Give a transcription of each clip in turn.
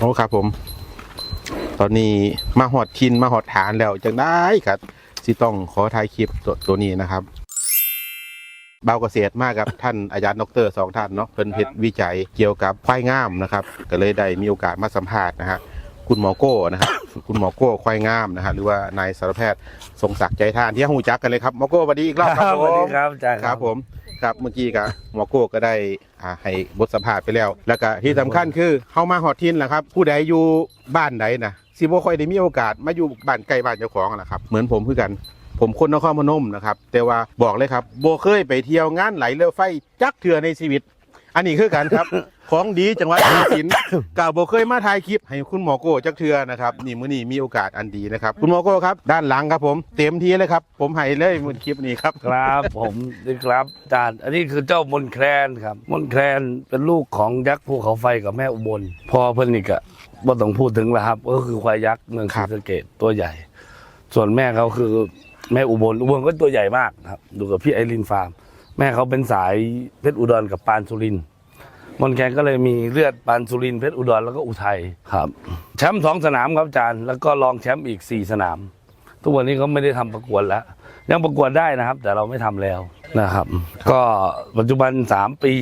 โอ้ครับผม ตอนนี้มาหอดทินมาหอดฐานแล้วจังได้ครับสิต้องขอถ่ายคลิปตัวตัวนี้นะครับเบาวเกษตรมากครับ ท่านอาจารย์ดอกเตอรสองท่านเนาะเพิ่นเฮ็ดวิจัยเกี่ยวกับควายงามนะครับ ก็เลยได้มีโอกาสมาสัมภาษณ์นะฮะคุณหมอโก้นะครับคุณหมอโก้ควายงามนะฮะหรือว่านายสารแพทย์ทรงศักดิ์ใจท่านที่หูจักกันเลยครับหมอโก้สวัสดีอีกรอบครับสผวัสดีมครับอาจารย์ครับผม ครับเมื่อกี้ก็หมอโก้ก็ได้อ่าให้บทสัมภาษณ์ไปแล้ว แล้วก็ที่สำคัญคือเฮามาฮอดทินแหละครับ ผู้ใดอยู่บ้านใดนะสิบ่ค่อยได้มีโอกาสมาอยู่บ้านใกล้บ้านเจ้าของแหละครับเหมือนผมคือกัน ผมคนนครพนมนะครับ แต่ว่าบอกเลยครับโบเคยไปเที่ยวงานไหลเรือไฟจักเถื่อในชีวิต อันนี้คือกันครับ ของดีจังหวัดกาฬสินธุ์กาโบเคยมาถ่ายคลิปให้คุณหมอโก้จักเถื่อนะครับนี่มื้อนี้มีโอกาสอันดีนะครับคุณหมอโก้ครับด้านหลังครับผมเต็มทีเลยครับ ผมให้เลยมื้อคลิปนี้ครับ ครับผมนี่ครับอาจารย์อันนี้คือเจ้ามนแคลนครับ มนแคลนเป็นลูกของยักษ์ภูเขาไฟกับแม่อุบลพอเพิ่นนี่ก็บ่ต้องพูดถึงแล้วครับ ก็คือควายยักษ์เมืองครัศรีบสะเกดตัวใหญ่ ส่วนแม่เขาคือแม่อุบลอุบลก็ตัวใหญ่มากครับ ดูกับพี่ไอรินฟาร์ม แม่เขาเป็นสายเพชรอุดรกับปานสุรินทร์ มนแคนก็เลยมีเลือดปานสุรินทร์เพชรอุดรแล้วก็อุทัยครับแชมป์สองสนามครับอาจารย์แล้วก็รองแชมป์อีกสี่สนาม ทุกวันนี้เขาไม่ได้ทำประกวดแล้ว ยังประกวดได้นะครับ แต่เราไม่ทำแล้วนะครับ ก็ปัจจุบัน 3 ปี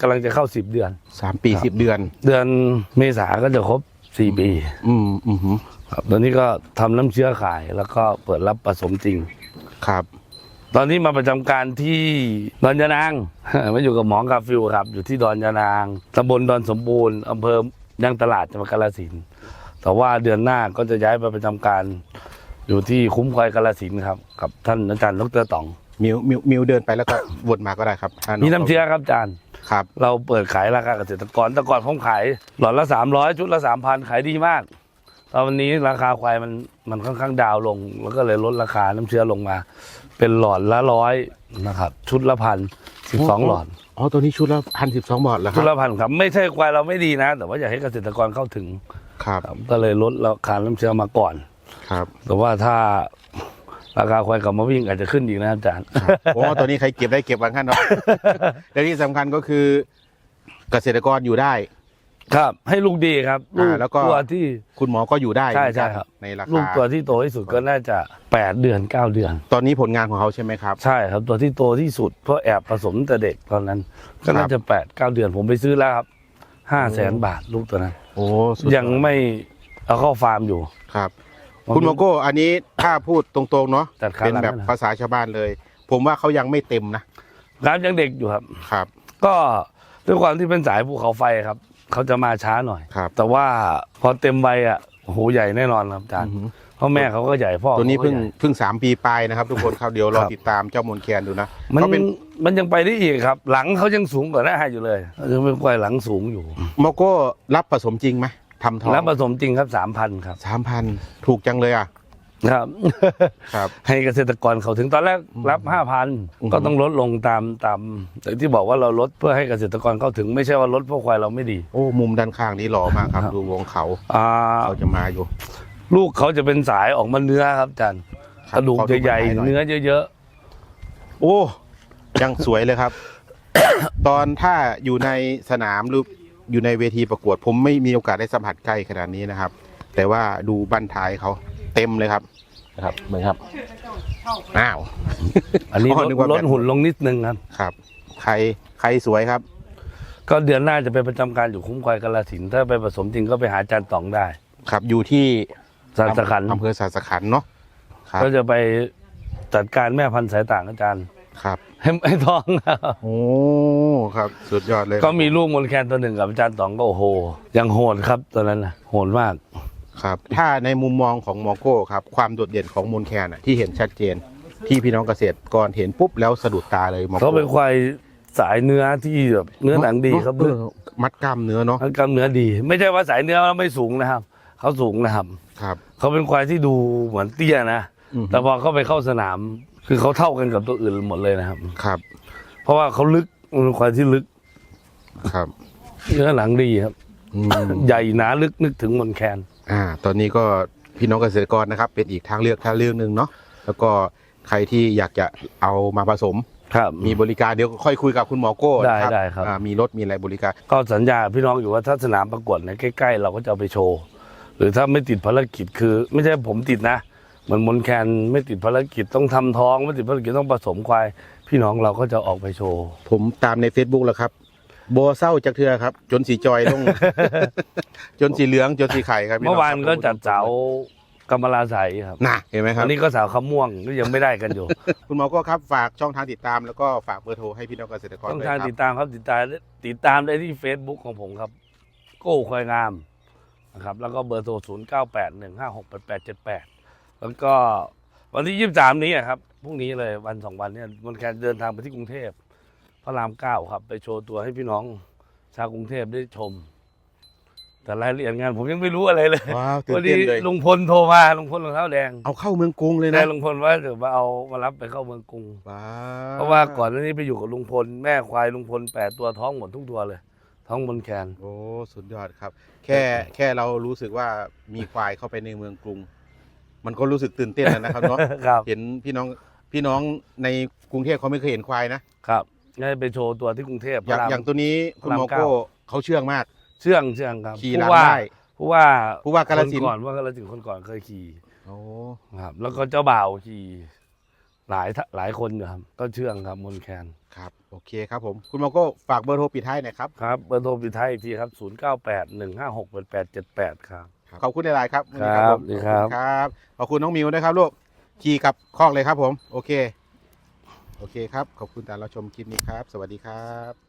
กำลังจะเข้า 10 เดือนสามปีสิบเดือน เดือนเมษาก็จะครบ 4 ปี อืมอืมหืมครับตอนนี้ก็ทำน้ำเชื้อขายแล้วก็เปิดรับผสมจริงครับ ตอนนี้มาประจำการที่ดอนยานางมาอยู่กับหมอกาฟิวครับ อยู่ที่ดอนยานางตำบลดอนสมบูรณ์อำเภอย่างตลาดจังหวัดกาฬสินธุ์แต่ว่าเดือนหน้าก็จะย้ายไปประจำการอยู่ที่คุ้มควายกาฬสินธุ์ครับกับท่านอาจารย์ดรต๋อง มิวมิวมิวเดินไปแล้วก็ วนมาก็ได้ครับถ้ามีน้ำเชื้อครับอาจารย์ ครับ เราเปิดขายราคาเกษตรกรแต่ก่อนผมขายหลอดละสามร้อยชุดละสามพันขายดีมาก ตอนนี้ราคาควายมันมันค่อนข้างดาวน์ลง แล้วก็เลยลดราคาน้ำเชื้อลงมา เป็นหลอดละร้อยนะครับ ชุดละพันสิบสองหลอดอ๋อตัวนี้ชุดละพันสิบสองบาทแล้วคชุรัดบละพันครับไม่ใช่ควายเราไม่ดีนะ แต่ว่าอยากให้เกษตรกรเข้าถึงครับครับก็เลยลดราคาน้ำเชื้อมาก่อนครับ แต่ว่าถ้าราคาควายกลับมาวิ่งอาจจะขึ้นอีกนะครับอาจารย์โอ้ตัวนี้ใครเก็บได้เก็บบางขั้นเนาะและที่สำคัญก็คือเกษตรกรอยู่ได้ ครับ ให้ลูกดีครับลูกอ่าแล้วก็ ตัวที่ คุณหมอก็อยู่ได้ใช่ใช่ครับ ในราลูกคาตัวที่โตที่สุดก็น่าจะแปดเดือนเก้าเดือน ตอนนี้ผลงานของเขาใช่ไหมครับ ใช่ครับตัวที่โตที่สุดเพราะแอบผสมแต่เด็กตอนนั้น ก็น่าจะแปดเก้าเดือนผมไปซื้อแล้วครับห้าแสนบาทลูกตัวนั้น โอ้สุดยังไม่เอาเข้าฟาร์มอยู่ ครับ คุณหมอโก้อันนี้ถ้าพูดตรงๆเนาะจัดขาเป็นแบบหลังนะ ภาษาชาวบ้านเลย ผมว่าเขายังไม่เต็มนะ ครับยังเด็กอยู่ครับ ครับ ก็ด้วยความที่เป็นสายภูเขาไฟครับ เขาจะมาช้าหน่อย ครับแต่ว่าพอเต็มใบอะโอ้โหใหญ่แน่นอนครับอาจารย์อือหือเพราะแม่เขาก็ใหญ่พ่อตัวนี้ขาก็เพิ่งใหญ่ เพิ่งสามปีปลายนะครับ ทุกคนครับเดี๋ยวรอครับ ติดตามเจ้ามนแคนดูนะมันเขาเป็นมันยังไปได้อีกครับ หลังเขายังสูงกว่าหน้าอยู่เลยยังเป็นควายหลังสูงอยู่หมอโก้รับผสมจริงไหมทำทองแล้วผสมจริงครับสามพันครับ สามพันถูกจังเลยอะ ครับ ครับ ให้เกษตรกรเขาถึงตอนแรกรับห้าพันอืมก็ต้องลดลงตามตามแต่ที่บอกว่าเราลดเพื่อให้เกษตรกรเข้าถึงไม่ใช่ว่าลดเพราะควายเราไม่ดีโอ้มุมด้านข้างนี้หล่อมากครับครับดูวงเขาอ่าเขาจะมาอยู่ ลูกเขาจะเป็นสายออกมาเนื้อครับอาจารย์ครักบระดูกขอดูใหญ่ไม้หน่อยๆเนื้อเยอะโอ้ยังสวยเลยครับ ตอนถ้าอยู่ในสนามหรืออยู่ในเวทีประกวด ผมไม่มีโอกาสได้สัมผัสใกล้ขนาดนี้นะครับ แต่ว่าดูบั้นท้ายเขา เต็มเลยครับนะครับเหมือนครับอ้าวๆอันนี้อ๋อลดนึกว่าลดแบบ หุ่นลงนิดนึงครับ ครับ ใครใครสวยครับ ก็เดือนหน้าจะไปประจำการอยู่คุ้มควายกาลสินธุ์ถ้าไปผสมจริงก็ไปหาอาจารย์ต๋องได้ครับอยู่ที่สารสขันธ์อำเภอสารสขันธ์เนาะครับก็จะไปจัดการแม่พันธุ์สายต่างอาจารย์ ครับให้ให้ทองครับโอ้ครับสุดยอดเลยก็มีลูกมนแคนตัวหนึ่งกับอาจารย์ต๋องก็โอ้โหยังโหดครับตอนนั้นนะโหดมาก ครับ ถ้าในมุมมองของหมอโก้ครับ ความโดดเด่นของมูลแคนอะที่เห็นชัดเจน ที่พี่น้องเกษตรกรเห็นปุ๊บแล้วสะดุดตาเลยหมอเขาโก้เป็นควายสายเนื้อที่แบบเนื้อหนังดีครับเออมัดกล้ามเนื้อเนาะทั้งกล้ามเนื้อดี ไม่ใช่ว่าสายเนื้อแล้วไม่สูงนะครับ เขาสูงนะครับ ครับ เขาเป็นควายที่ดูเหมือนเตี้ยนะอืมแต่พอเข้าไปเข้าสนาม คือเขาเท่ากันกับตัวอื่นหมดเลยนะครับ ครับเพราะว่าเขาลึกมันเป็นควายที่ลึกครับเนื้อหนังดีครับ อืม ใหญ่หนาลึกนึกถึงมนแคน อ่าตอนนี้ก็พี่น้องเกษตรกรนะครับ เป็นอีกทางเลือกทางเลือกหนึ่งเนาะแล้วก็ใครที่อยากจะเอามาผสม ครับมีบริการเดี๋ยวค่อยคุยกับคุณหมอโก้ได้นะได้ครับ อ่ามีรถมีอะไรบริการ ก็สัญญาพี่น้องอยู่ว่าถ้าสนามประกวดในใกล้ๆ เราก็จะเอาไปโชว์ หรือถ้าไม่ติดภารกิจคือ ไม่ใช่ผมติดนะเหมือนมนแคนไม่ติดภารกิจต้องทำท้อง ไม่ติดภารกิจต้องผสมควาย พี่น้องเราก็จะออกไปโชว์ ผมตามใน Facebook แล้วครับโบเศร้าจากเทือครับ จนสีจอยลง จนสีเหลืองจนสีไข่ครับพี่เมื่อวานครับก็จัดเสาวกำมะลาใสครับน่ะเห็นไหมครัอับนนี้ก็สาวขาวม่วงก็ยังไม่ได้กันอยู่ คุณหมอโก้ครับฝากช่องทางติดตามแล้วก็ฝากเบอร์โทรให้พี่น้องเกษตรกรช่องด้วยทางครัติบดตามครับติดตามติดตามได้ที่ Facebook ของผมครับ โก้ควายงามนะครับ แล้วก็เบอร์โทร 0 9 8 1 5 6 8 8 7 8 แล้วก็วันที่ 23 นี้อะครับพรุ่งนี้เลยวันสองวันเนี่ยมันแค่เดินทางไปที่กรุงเทพ พระรามเก้าครับ ไปโชว์ตัวให้พี่น้องชาวกรุงเทพได้ชม แต่รายละเอียดงานผมยังไม่รู้อะไรเลยว้าวตื่วันนเต้นี้นเลยลุงพลโทรมาลุงพลรองเท้าแดงเอาเข้าเมืองกรุงเลยแต่นะลุงพลว่าเดี๋ยวมาเอามารับไปเข้าเมืองกรุง ว้าเพราะว่าก่อนหน้านี้ไปอยู่กับลุงพลแม่ควายลุงพลแปดตัวท้องหมดทุกตัวเลย ท้องบนแคนโอ้สุดยอดครับ แค่แค่เรารู้สึกว่ามีควายเข้าไปในเมืองกรุง มันก็รู้สึกตื่นเต้นแล้วนะครับเนาะ ครับเห็นพี่น้องพี่น้องในกรุงเทพเขาไม่เคยเห็นควายนะครับ ได้ไปโชว์ตัวที่กรุงเทพอย่างพระรม อย่างตัวนี้คุณหมอพระรามเก้าโก้เขาเชื่องมาก เชื่องเชื่องครับขี่หลังผู้ว่าได้ ผู้ว่าผู้ว่ากาฬสินธุ์คนก่อนว่ากาลสินธุ์คนก่อนเคยขี่โอ้ครับ แล้วก็เจ้าบ่าวขี่หลายท่าหลายคนอยู่ครับ ก็เชื่องครับมนแคนครับโอเคครับผมคุณหมอโก้ฝากเบอร์โทรปิดท้ายหน่อยครับ ครับเบอร์โทรปิดท้ายอีกทีครับ 0 9 8 1 5 6 8 8 7 8 ครับ ขอบคุณหลายๆครับวันนี้ครับผมดีครับ ขอณครับ ขอบคุณน้องมิวด้วยครับลูกขี่กลับคอกเลยครับผม โอเค โอเคครับ ขอบคุณแต่เราชมคลิปนี้ครับ สวัสดีครับ